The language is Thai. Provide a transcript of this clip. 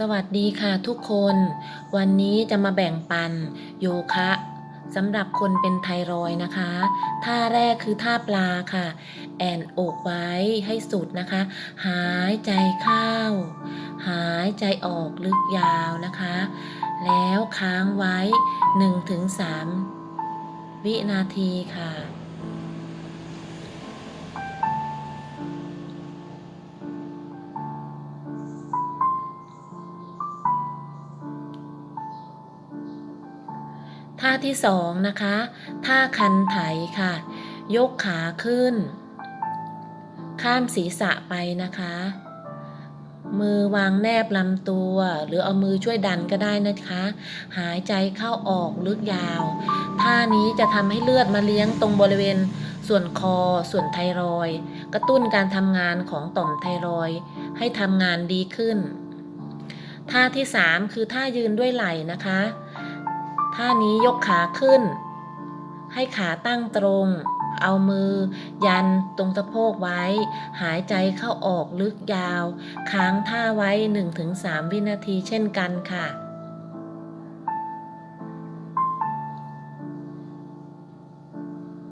สวัสดีค่ะทุกคน วันนี้จะมาแบ่งปันโยคะสำหรับคนเป็นไทรอยนะคะ ท่าแรกคือท่าปลาค่ะ แอนอกไว้ให้สุดนะคะ หายใจเข้า หายใจออกลึกยาวนะคะ แล้วค้างไว้ 1-3 วินาทีค่ะ ท่าที่สองนะคะ ท่าคันไถค่ะ ยกขาขึ้น ข้ามศีรษะไปนะคะ มือวางแนบลำตัว หรือเอามือช่วยดันก็ได้นะคะ หายใจเข้าออกลึกยาว ท่านี้จะทำให้เลือดมาเลี้ยงตรงบริเวณส่วนคอ ส่วนไทรอยกระตุ้นการทำงานของต่อมไทรอยให้ทำงานดีขึ้น ท่าที่ 3 คือท่ายืนด้วยไหล่นะคะ ท่านี้ยกขาขึ้น ให้ขาตั้งตรง เอามือ ยันตรงสะโพกไว้ หายใจเข้าออกลึกยาว ค้างท่าไว้ 1-3 วินาทีเช่นกันค่ะ